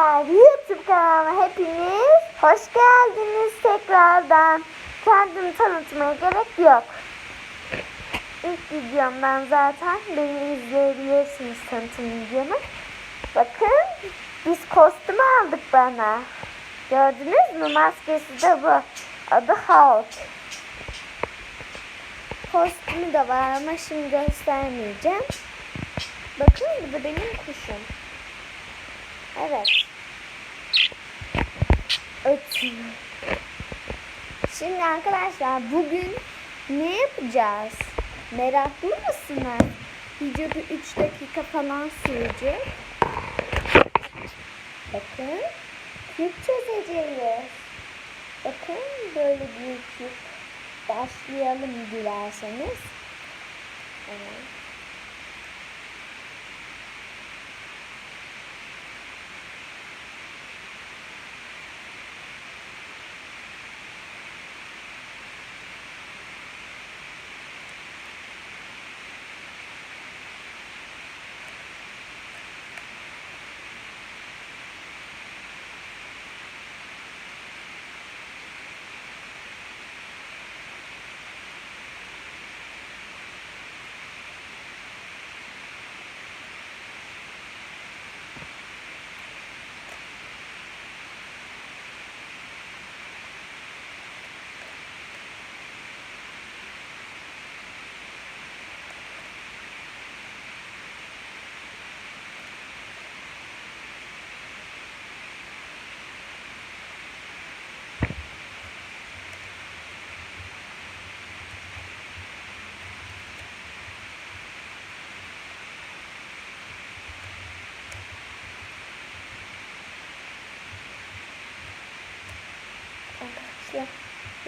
Arkadaşlar YouTube kanalıma hepiniz hoş geldiniz tekrardan. Kendimi tanıtmaya gerek yok. İlk videomdan zaten beni izleyebilirsiniz tanıtım videomu. Bakın biz kostüm aldık bana. Gördünüz mü? Maskesi de bu. Adı Hulk. Kostümü de var ama şimdi göstermeyeceğim. Bakın bu da benim kuşum. Evet. Ötün. Şimdi arkadaşlar bugün ne yapacağız? Meraklı mısınız? Videoda 3 dakika falan sürecek. Bakın. Küp çözeceğiz. Bakın böyle bir küp. Başlayalım dilerseniz. Evet.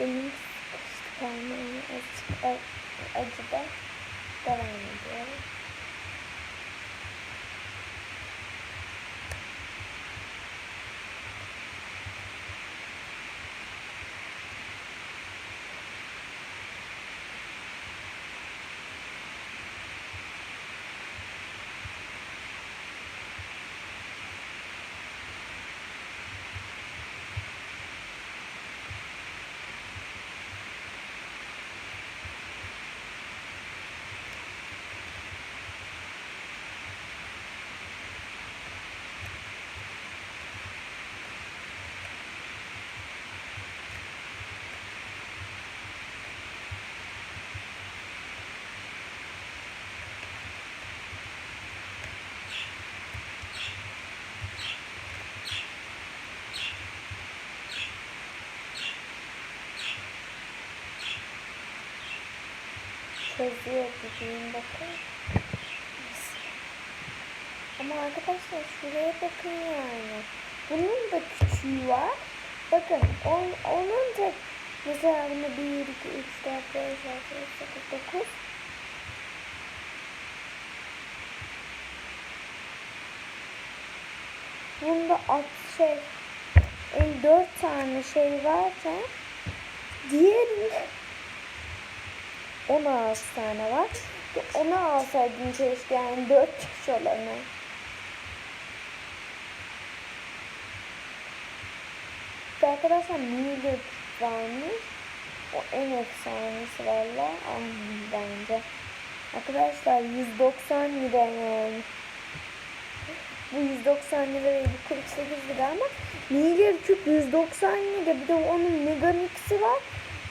Deniz çıkarmanın acıda devam ediyoruz. Çözüyor gibiyim bakın. Ama arkadaşlar şuraya bakın yani. Bunun da küçüğü var. Bakın on, onun da mesela bunu 1, 2, 3, 4, 5, 6, 7, 8, 9 Bunda at şey en 4 tane şey varken diğerinde 16 tane var. Onu alsaydım keşke yani 4 yaş olanı. Arkadaşlar Miller varmış. O en efsanesi valla. Bence. Arkadaşlar 190 lira yani. Bu 190 lira değil, bu 48 lira ama Miller küp 190 lira. Bir de onun Megamix'i var.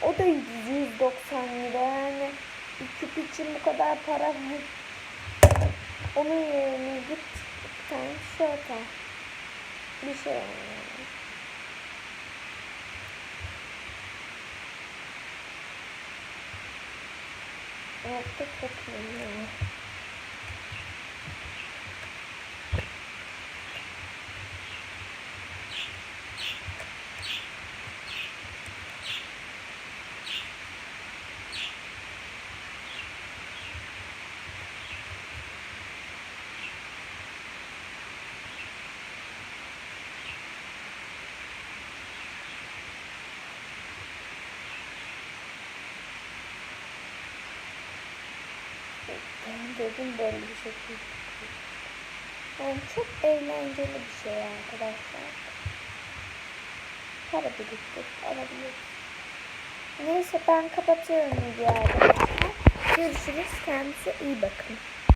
O da 190 lira yani. Bir küp için bu kadar para mı? Onun yerine git bir tane tişört al. Bir şey yani. Artık bakayım Ben dedim böyle bir değil. Yani çok eğlenceli bir şey arkadaşlar. Para biriktirip alabiliriz. Neyse ben kapatıyorum videoyu arkadaşlar. Görüşürüz. Kendinize iyi bakın.